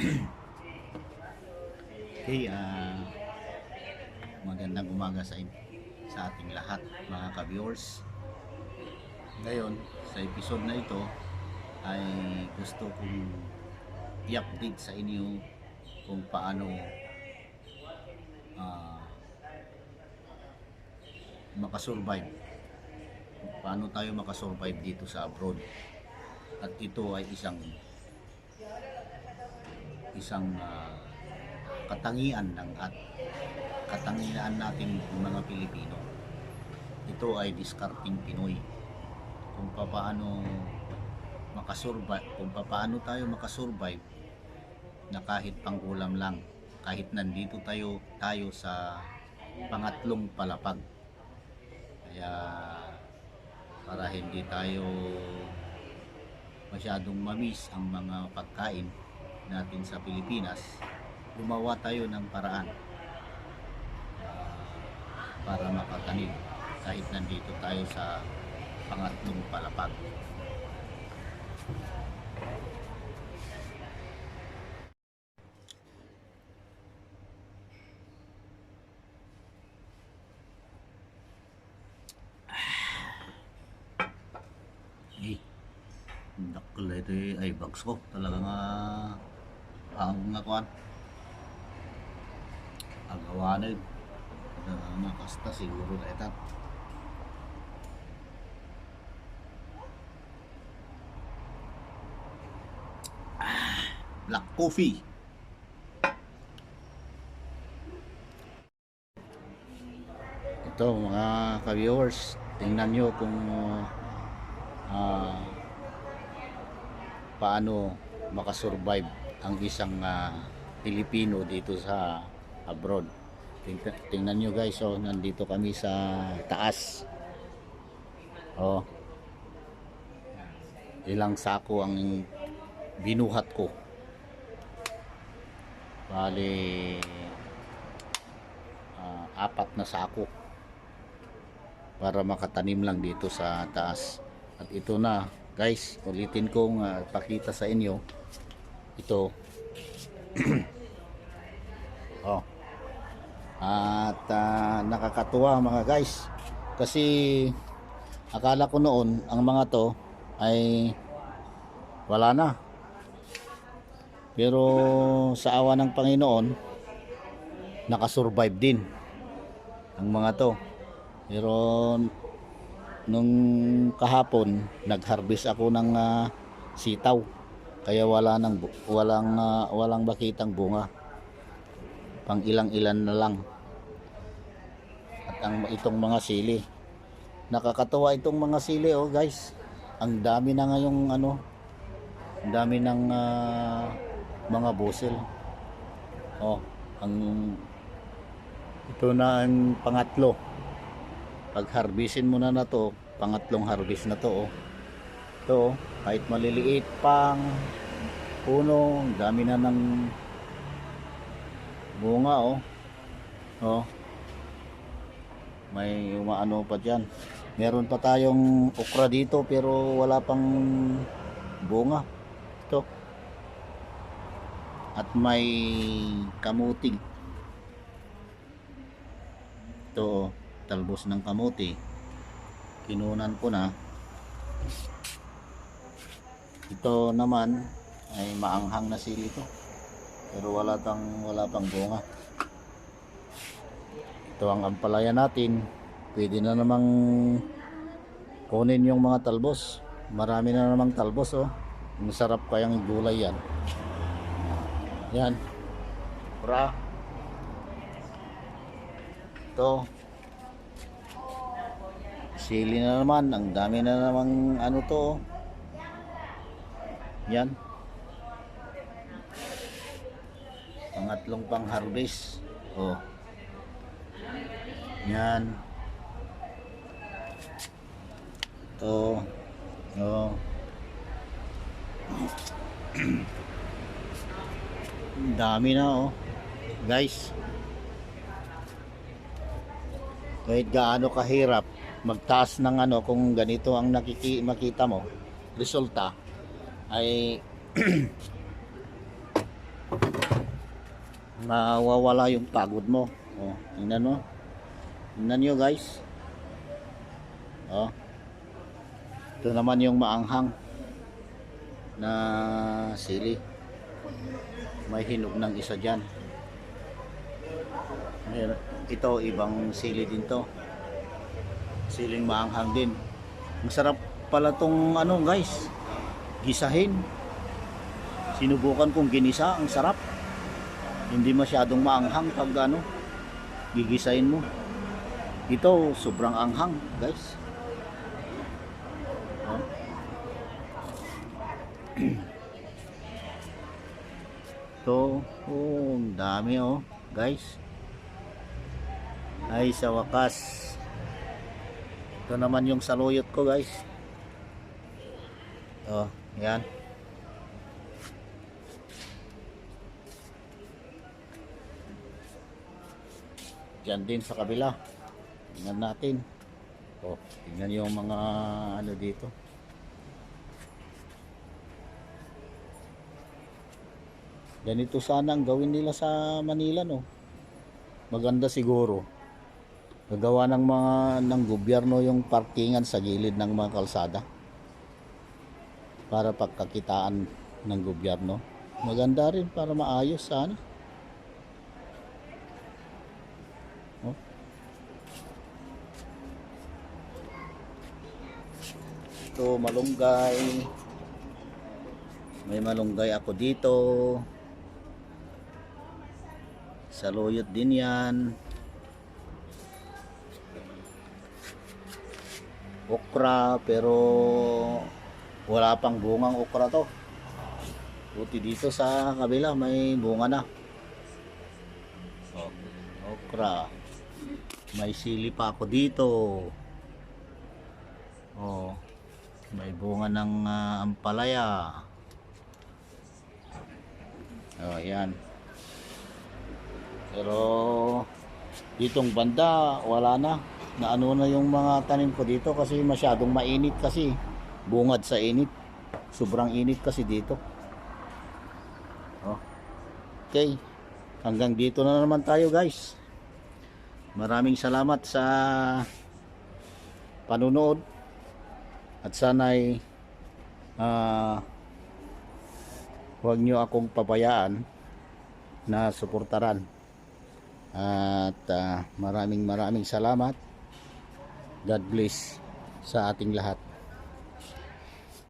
okay, ah magandang umaga sa sa ating lahat mga ka-viewers. Ngayon, sa episode na ito ay gusto kong i-update sa inyo kung paano ah makasurvive. Paano tayo makasurvive dito sa abroad. At ito ay isang isang ah, katangian ng at katangian natin ng mga Pilipino. Ito ay discarding Pinoy. Kung paano makasurvive, kung paano tayo makasurvive na kahit pangulam lang, kahit nandito tayo tayo sa pangatlong palapag. Kaya para hindi tayo masyadong mamis ang mga pagkain natin sa Pilipinas, gumawa tayo ng paraan ah, para makatanim kahit nandito tayo sa pangatlong palapag. Eh, ay bags ko. Talaga nga, ang nga kuhan. Agawanan. Uh, nakasta siguro na ito. Black coffee. Ito mga ka-viewers, tingnan nyo kung ah, paano makasurvive ang isang ah, Pilipino dito sa abroad. Tingnan, tingnan nyo guys, oh, nandito kami sa taas. Oh. Ilang sako ang binuhat ko. Bali ah, apat na sako para makatanim lang dito sa taas. At ito na, guys, ulitin kong uh, pakita sa inyo. Ito. oh. At ah, nakakatuwa mga guys. Kasi akala ko noon ang mga to ay wala na. Pero sa awa ng Panginoon, nakasurvive din ang mga to. Pero nung kahapon nag-harvest ako ng ah, sitaw. Kaya wala nang walang ah, walang bakitang bunga. Pang ilang-ilan na lang. At ang itong mga sili. Nakakatuwa itong mga sili oh guys. Ang dami na ngayong ano, ang dami ng ah, mga busil. Oh, ang ito na ang pangatlo pag harvestin mo na na to pangatlong harvest na to oh. Ito kahit maliliit pang puno dami na ng bunga oh. Oh. May umaano pa dyan. Meron pa tayong okra dito pero wala pang bunga. Ito. At may kamuting ito oh. Talbos ng kamote kinunan ko na ito naman ay maanghang na sili to. Pero wala pang wala pang bunga. Ito ang ampalaya natin. Pwede na namang kunin yung mga talbos. Marami na namang talbos oh. Masarap kayang gulay yan. Yan. Ura. ito. Sili na naman, ang dami na namang ano to. oh. Yan. Pangatlong pang harvest. Oh. Yan. To. Oh. Ang dami na oh. Guys. Kahit gaano kahirap magtaas ng ano kung ganito ang nakiki makita mo resulta ay Mawawala yung pagod mo. Oh, tingnan mo. Tingnan nyo guys. Oh. Ito naman yung maanghang na sili. May hinog ng isa dyan. Ito, ibang sili din to. Siling maanghang din. Masarap pala tong ano guys. Gisahin. Sinubukan kong ginisa. Ang sarap. Hindi masyadong maanghang pag ano, gigisahin mo. Ito, sobrang anghang guys. Oh. Ito, oh, ang dami oh, guys. Ay, sa wakas. Ito naman yung saluyot ko, guys. Oh, yan. Diyan din sa kabila. Tingnan natin. Oh, tingnan yung mga ano dito. Ganito sana ang gawin nila sa Manila, no? Maganda siguro. Gagawa ng mga ng gobyerno yung parkingan sa gilid ng mga kalsada. Para pagkakitaan ng gobyerno. Maganda rin para maayos sana. Oh. Ito malunggay. May malunggay ako dito. Saluyot din yan. Okra pero wala pang bungang okra to. Buti dito sa kabila may bunga na. Okra. May sili pa ako dito. Oh. May bunga ng ah, ampalaya. Oh, yan. Pero ditong banda wala na. Naano na yung mga tanim ko dito kasi masyadong mainit kasi. Bungad sa init. Sobrang init kasi dito. Oh. Okay. Hanggang dito na naman tayo guys. Maraming salamat sa panunood. At sana'y ah huwag nyo akong pabayaan na suportaran. At ah, maraming maraming salamat. God bless sa ating lahat.